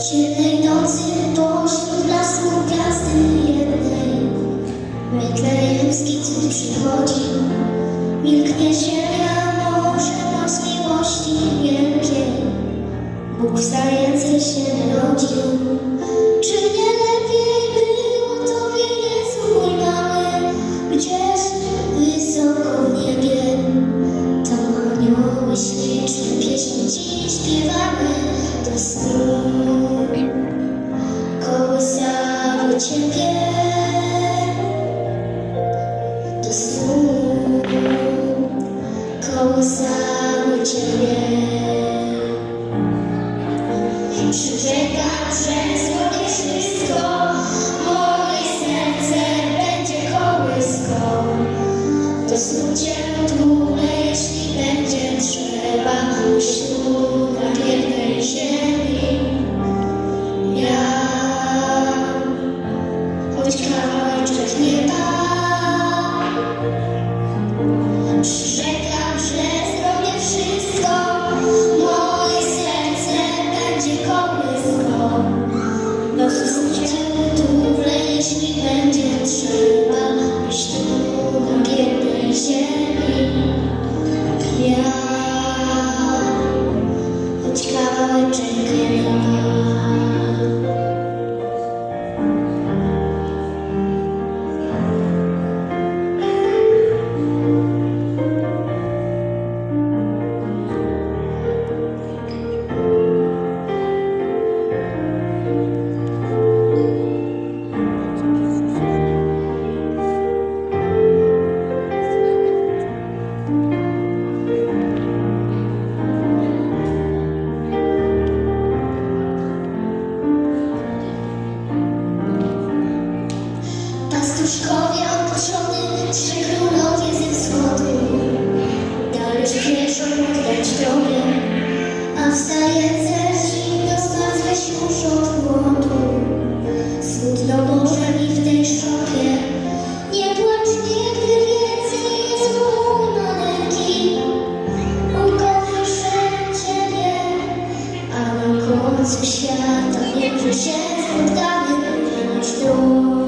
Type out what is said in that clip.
Ciemnej nocy pośród blasku gwiazdy jednej Betleemski cud przychodzi. Milknie ziemia, może noc miłości wielkiej. Bóg zajęcej się narodził Kołysały Ciebie Pastuszkowie odpoczony, trzej królowie ze wschodu Dalej śpieszą oddać Tobie A wstaje do zmarł weź już od głodu. Smutno Boże mi w tej szopie Nie płacz nigdy więcej, Jezu maleńki Ukochasz Ciebie A na końcu świata Niech się spotkamy Nasz jest